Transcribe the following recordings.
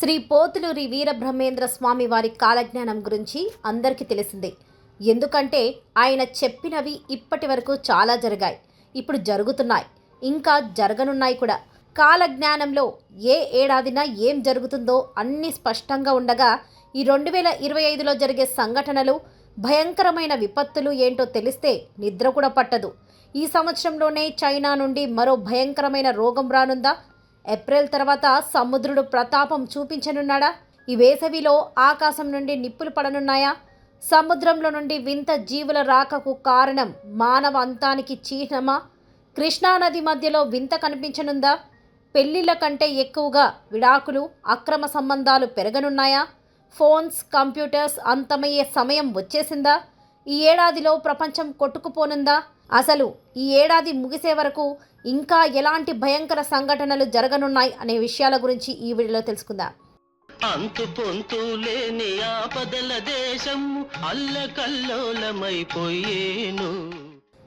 శ్రీ పోతులూరి వీరబ్రహ్మేంద్ర స్వామి వారి కాలజ్ఞానం గురించి అందరికీ తెలిసిందే. ఎందుకంటే ఆయన చెప్పినవి ఇప్పటి వరకు చాలా జరిగాయి. ఇప్పుడు జరుగుతున్నాయి. ఇంకా జరగనున్నాయి కూడా. కాలజ్ఞానంలో ఏ ఏడాదిన ఏం జరుగుతుందో అన్నీ స్పష్టంగా ఉండగా ఈ రెండు వేల ఇరవై ఐదులో జరిగే సంఘటనలు భయంకరమైన విపత్తులు ఏంటో తెలిస్తే నిద్ర కూడా పట్టదు. ఈ సంవత్సరంలోనే చైనా నుండి మరో భయంకరమైన రోగం రానుందా? ఏప్రిల్ తర్వాత సముద్రుడు ప్రతాపం చూపించనున్నాడా? ఈ వేసవిలో ఆకాశం నుండి నిప్పులు పడనున్నాయా? సముద్రంలో నుండి వింత జీవుల రాకకు కారణం మానవ అంతానికి చిహ్నమా కృష్ణానది మధ్యలో వింత కనిపించనుందా? పెళ్ళిళ్ళ కంటే ఎక్కువగా విడాకులు అక్రమ సంబంధాలు పెరగనున్నాయా? ఫోన్స్ కంప్యూటర్స్ అంతమయ్యే సమయం వచ్చేసిందా? ఈ ఏడాదిలో ప్రపంచం కొట్టుకుపోనుందా? అసలు ఈ ఏడాది ముగిసే వరకు ఇంకా ఎలాంటి భయంకర సంఘటనలు జరగనున్నాయి అనే విషయాల గురించి ఈ వీడియోలో తెలుసుకుందాం. అంతు పొంతు లేని ఆపదల దేశం అల్లకల్లోలమైపోయేను.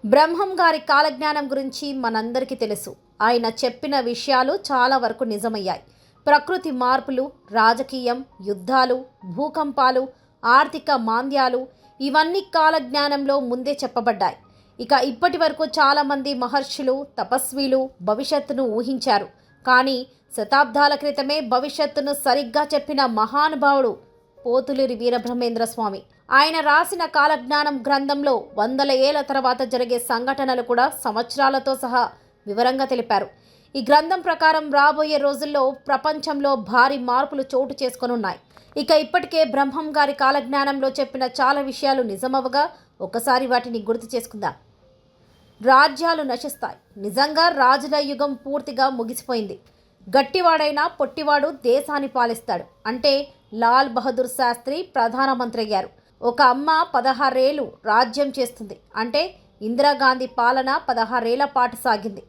బ్రహ్మం గారి కాలజ్ఞానం గురించి మనందరికీ తెలుసు. ఆయన చెప్పిన విషయాలు చాలా వరకు నిజమయ్యాయి. ప్రకృతి మార్పులు రాజకీయం యుద్ధాలు భూకంపాలు ఆర్థిక మాంద్యాలు ఇవన్నీ కాలజ్ఞానంలో ముందే చెప్పబడ్డాయి. ఇక ఇప్పటి వరకు చాలామంది మహర్షులు తపస్వీలు భవిష్యత్తును ఊహించారు. కానీ శతాబ్దాల క్రితమే భవిష్యత్తును సరిగ్గా చెప్పిన మహానుభావుడు పోతులూరి వీరబ్రహ్మేంద్ర స్వామి. ఆయన రాసిన కాలజ్ఞానం గ్రంథంలో వందల ఏళ్ళ తర్వాత జరిగే సంఘటనలు కూడా సంవత్సరాలతో సహా వివరంగా తెలిపారు. ఈ గ్రంథం ప్రకారం రాబోయే రోజుల్లో ప్రపంచంలో భారీ మార్పులు చోటు చేసుకొనున్నాయి. ఇక ఇప్పటికే బ్రహ్మం గారి కాలజ్ఞానంలో చెప్పిన చాలా విషయాలు నిజమవగా ఒకసారి వాటిని గుర్తు చేసుకుందాం. రాజ్యాలు నశిస్తాయి. నిజంగా రాజుల యుగం పూర్తిగా ముగిసిపోయింది. గట్టివాడైనా పొట్టివాడు దేశాన్ని పాలిస్తాడు. అంటే లాల్ బహదూర్ శాస్త్రి ప్రధానమంత్రి అయ్యారు. ఒక అమ్మ పదహారేళ్ళు రాజ్యం చేస్తుంది. అంటే ఇందిరాగాంధీ పాలన పదహారేళ్ళ పాటు సాగింది.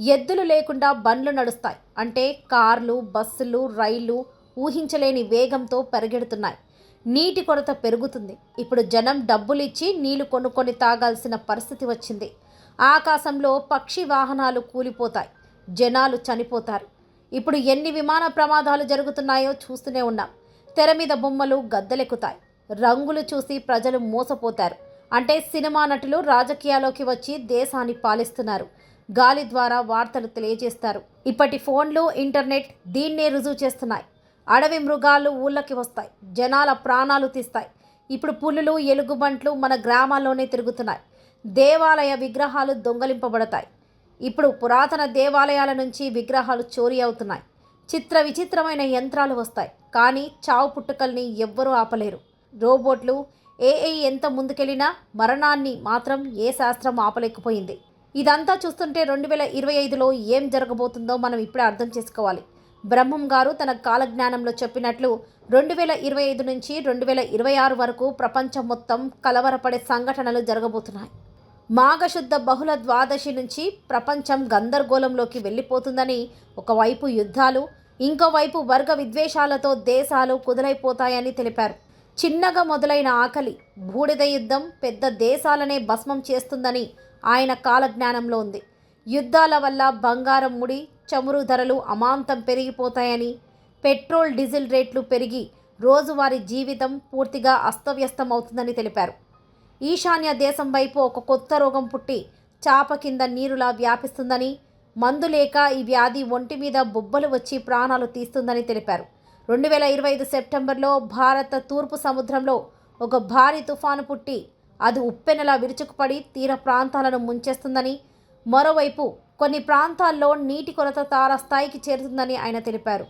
ఎద్దులు లేకుండా బండ్లు నడుస్తాయి. అంటే కార్లు బస్సులు రైళ్ళు ఊహించలేని వేగంతో పరిగెడుతున్నాయి. నీటి కొరత పెరుగుతుంది. ఇప్పుడు జనం డబ్బులిచ్చి నీళ్ళు కొనుక్కొని తాగాల్సిన పరిస్థితి వచ్చింది. ఆకాశంలో పక్షి వాహనాలు కూలిపోతాయి. జనాలు చనిపోతారు. ఇప్పుడు ఎన్ని విమాన ప్రమాదాలు జరుగుతున్నాయో చూస్తూనే ఉన్నాం. తెర మీద బొమ్మలు గద్దెలెక్కుతాయి. రంగులు చూసి ప్రజలు మోసపోతారు. అంటే సినిమా నటులు రాజకీయాల్లోకి వచ్చి దేశాన్ని పాలిస్తున్నారు. గాలి ద్వారా వార్తలు తెలియజేస్తారు. ఇప్పటి ఫోన్లు ఇంటర్నెట్ దీన్నే రుజువు చేస్తున్నాయి. అడవి మృగాలు ఊళ్ళకి వస్తాయి. జనాల ప్రాణాలు తీస్తాయి. ఇప్పుడు పులులు ఎలుగుబంట్లు మన గ్రామాల్లోనే తిరుగుతున్నాయి. దేవాలయ విగ్రహాలు దొంగలింపబడతాయి. ఇప్పుడు పురాతన దేవాలయాల నుంచి విగ్రహాలు చోరీ అవుతున్నాయి. చిత్ర విచిత్రమైన యంత్రాలు వస్తాయి. కానీ చావు పుట్టుకల్ని ఎవ్వరూ ఆపలేరు. రోబోట్లు ఏఐ ఎంత ముందుకెళ్ళినా మరణాన్ని మాత్రం ఏ శాస్త్రం ఆపలేకపోయింది. ఇదంతా చూస్తుంటే రెండు వేల ఇరవై ఐదులో ఏం జరగబోతుందో మనం ఇప్పుడే అర్థం చేసుకోవాలి. బ్రహ్మం గారు తన కాలజ్ఞానంలో చెప్పినట్లు రెండు వేల ఇరవై ఐదు నుంచి రెండు వేల ఇరవై ఆరు వరకు ప్రపంచం మొత్తం కలవరపడే సంఘటనలు జరగబోతున్నాయి. మాఘశుద్ధ బహుళ ద్వాదశి నుంచి ప్రపంచం గందరగోళంలోకి వెళ్ళిపోతుందని ఒకవైపు యుద్ధాలు ఇంకోవైపు వర్గ విద్వేషాలతో దేశాలు కుదలైపోతాయని తెలిపారు. చిన్నగా మొదలైన ఆకలి బూడిద యుద్ధం పెద్ద దేశాలనే భస్మం చేస్తుందని ఆయన కాలజ్ఞానంలో ఉంది. యుద్ధాల వల్ల బంగారం ముడి చమురు ధరలు అమాంతం పెరిగిపోతాయని పెట్రోల్ డీజిల్ రేట్లు పెరిగి రోజువారీ జీవితం పూర్తిగా అస్తవ్యస్తం అవుతుందని తెలిపారు. ఈశాన్య దేశం వైపు ఒక కొత్త రోగం పుట్టి చాప కింద నీరులా వ్యాపిస్తుందని మందు లేక ఈ వ్యాధి ఒంటి మీద బొబ్బలు వచ్చి ప్రాణాలు తీస్తుందని తెలిపారు. రెండు వేల ఇరవై ఐదు సెప్టెంబర్లో భారత తూర్పు సముద్రంలో ఒక భారీ తుఫాను పుట్టి అది ఉప్పెనలా విరుచుకుపడి తీర ప్రాంతాలను ముంచేస్తుందని మరోవైపు కొన్ని ప్రాంతాల్లో నీటి కొరత తారస్థాయికి చేరుతుందని ఆయన తెలిపారు.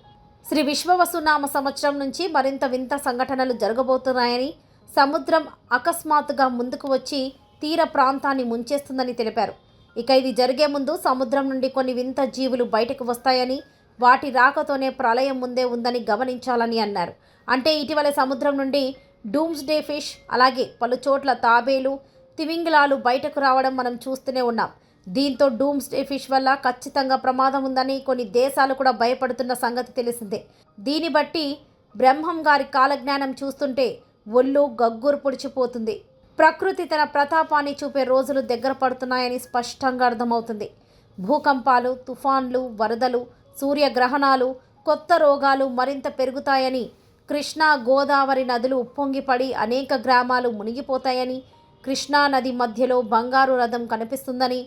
శ్రీ విశ్వవసునామ సంవత్సరం నుంచి మరింత వింత సంఘటనలు జరగబోతున్నాయని సముద్రం అకస్మాత్తుగా ముందుకు వచ్చి తీర ప్రాంతాన్ని ముంచేస్తుందని తెలిపారు. ఇక ఇది జరిగే ముందు సముద్రం నుండి కొన్ని వింత జీవులు బయటకు వస్తాయని వాటి రాకతోనే ప్రళయం ముందే ఉందని గమనించాలని అన్నారు. అంటే ఇటీవల సముద్రం నుండి డూమ్స్ డే ఫిష్ అలాగే పలు చోట్ల తాబేలు తిమింగలాలు బయటకు రావడం మనం చూస్తూనే ఉన్నాం. దీంతో డూమ్స్ డే ఫిష్ వల్ల ఖచ్చితంగా ప్రమాదం ఉందని కొన్ని దేశాలు కూడా భయపడుతున్న సంగతి తెలిసిందే. దీన్ని బట్టి బ్రహ్మం గారి కాలజ్ఞానం చూస్తుంటే ఒళ్ళు గగ్గురు పొడిచిపోతుంది. ప్రకృతి తన ప్రతాపాన్ని చూపే రోజులు దగ్గర పడుతున్నాయని స్పష్టంగా అర్థమవుతుంది. భూకంపాలు తుఫాన్లు వరదలు సూర్యగ్రహణాలు కొత్త రోగాలు మరింత పెరుగుతాయని కృష్ణా గోదావరి నదులు ఉప్పొంగిపడి అనేక గ్రామాలు మునిగిపోతాయని కృష్ణా నది మధ్యలో బంగారు రథం కనిపిస్తుందని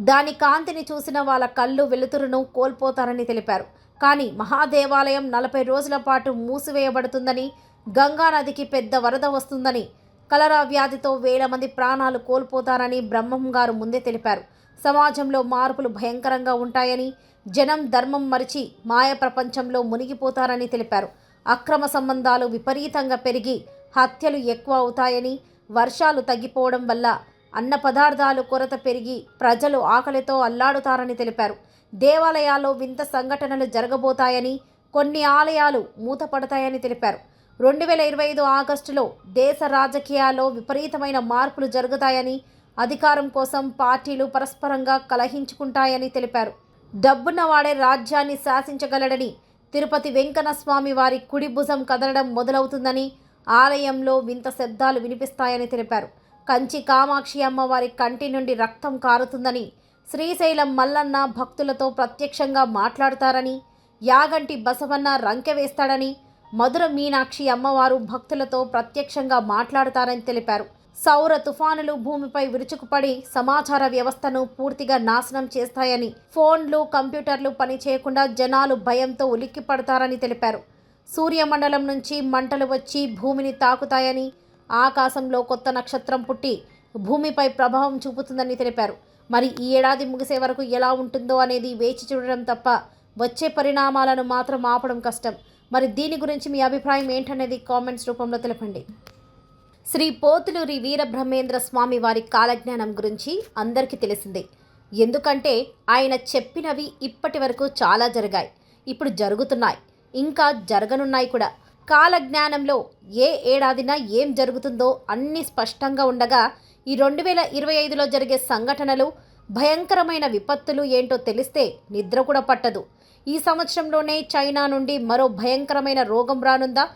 దాని కాంతిని చూసిన వాళ్ళ కళ్ళు వెలుతురును కోల్పోతారని తెలిపారు. కానీ మహాదేవాలయం నలభై రోజుల పాటు మూసివేయబడుతుందని గంగా నదికి పెద్ద వరద వస్తుందని కలరా వ్యాధితో వేల మంది ప్రాణాలు కోల్పోతారని బ్రహ్మం గారు ముందే తెలిపారు. సమాజంలో మార్పులు భయంకరంగా ఉంటాయని జనం ధర్మం మరిచి మాయ ప్రపంచంలో మునిగిపోతారని తెలిపారు. అక్రమ సంబంధాలు విపరీతంగా పెరిగి హత్యలు ఎక్కువ అవుతాయని వర్షాలు తగ్గిపోవడం వల్ల అన్న పదార్థాలు కొరత పెరిగి ప్రజలు ఆకలితో అల్లాడుతారని తెలిపారు. దేవాలయాల్లో వింత సంఘటనలు జరగబోతాయని కొన్ని ఆలయాలు మూతపడతాయని తెలిపారు. రెండు వేల ఇరవై ఐదు ఆగస్టులో దేశ రాజకీయాల్లో విపరీతమైన మార్పులు జరుగుతాయని అధికారం కోసం పార్టీలు పరస్పరంగా కలహించుకుంటాయని తెలిపారు. డబ్బున్న వాడే రాజ్యాన్ని శాసించగలడని తిరుపతి వెంకన్నస్వామి వారి కుడి భుజం కదలడం మొదలవుతుందని ఆలయంలో వింత శబ్దాలు వినిపిస్తాయని తెలిపారు. కంచి కామాక్షి అమ్మవారి కంటి నుండి రక్తం కారుతుందని శ్రీశైలం మల్లన్న భక్తులతో ప్రత్యక్షంగా మాట్లాడతారని యాగంటి బసవన్న రంకె వేస్తాడని మధుర మీనాక్షి అమ్మవారు భక్తులతో ప్రత్యక్షంగా మాట్లాడతారని తెలిపారు. సౌర తుఫానులు భూమిపై విరుచుకుపడి సమాచార వ్యవస్థను పూర్తిగా నాశనం చేస్తాయని ఫోన్లు కంప్యూటర్లు పనిచేయకుండా జనాలు భయంతో ఉలిక్కిపడతారని తెలిపారు. సూర్యమండలం నుంచి మంటలు వచ్చి భూమిని తాకుతాయని ఆకాశంలో కొత్త నక్షత్రం పుట్టి భూమిపై ప్రభావం చూపుతుందని తెలిపారు. మరి ఈ ఏడాది ముగిసే వరకు ఎలా ఉంటుందో అనేది వేచి చూడడం తప్ప వచ్చే పరిణామాలను మాత్రం ఆపడం కష్టం. మరి దీని గురించి మీ అభిప్రాయం ఏంటనేది కామెంట్స్ రూపంలో తెలపండి. శ్రీ పోతులూరి వీరబ్రహ్మేంద్ర స్వామి వారి కాలజ్ఞానం గురించి అందరికీ తెలిసిందే. ఎందుకంటే ఆయన చెప్పినవి ఇప్పటి వరకు చాలా జరిగాయి. ఇప్పుడు జరుగుతున్నాయి. ఇంకా జరగనున్నాయి కూడా. కాలజ్ఞానంలో ఏ ఏడాదిన ఏం జరుగుతుందో అన్నీ స్పష్టంగా ఉండగా ఈ రెండు వేల ఇరవై ఐదులో జరిగే సంఘటనలు భయంకరమైన విపత్తులు ఏంటో తెలిస్తే నిద్ర కూడా పట్టదు. ఈ సంవత్సరంలోనే చైనా నుండి మరో భయంకరమైన రోగం రానుందా?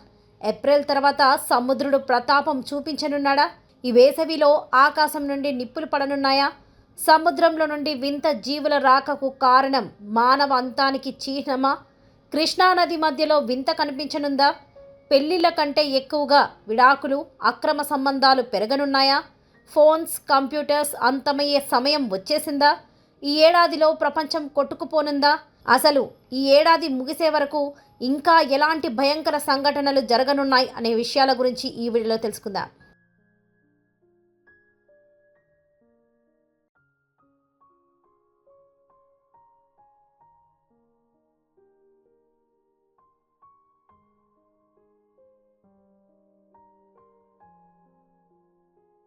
ఏప్రిల్ తర్వాత సముద్రుడు ప్రతాపం చూపించనున్నాడా? ఈ వేసవిలో ఆకాశం నుండి నిప్పులు పడనున్నాయా? సముద్రంలో నుండి వింత జీవుల రాకకు కారణం మానవ అంతానికి చిహ్నమా కృష్ణానది మధ్యలో వింత కనిపించనుందా? పెళ్ళిళ్ళ కంటే ఎక్కువగా విడాకులు అక్రమ సంబంధాలు పెరగనున్నాయా? ఫోన్స్ కంప్యూటర్స్ అంతమయ్యే సమయం వచ్చేసిందా? ఈ ఏడాదిలో ప్రపంచం కొట్టుకుపోనుందా? అసలు ఈ ఏడాది ముగిసే వరకు ఇంకా ఎలాంటి భయంకర సంఘటనలు జరగనున్నాయి అనే విషయాల గురించి ఈ వీడియోలో తెలుసుకుందాం.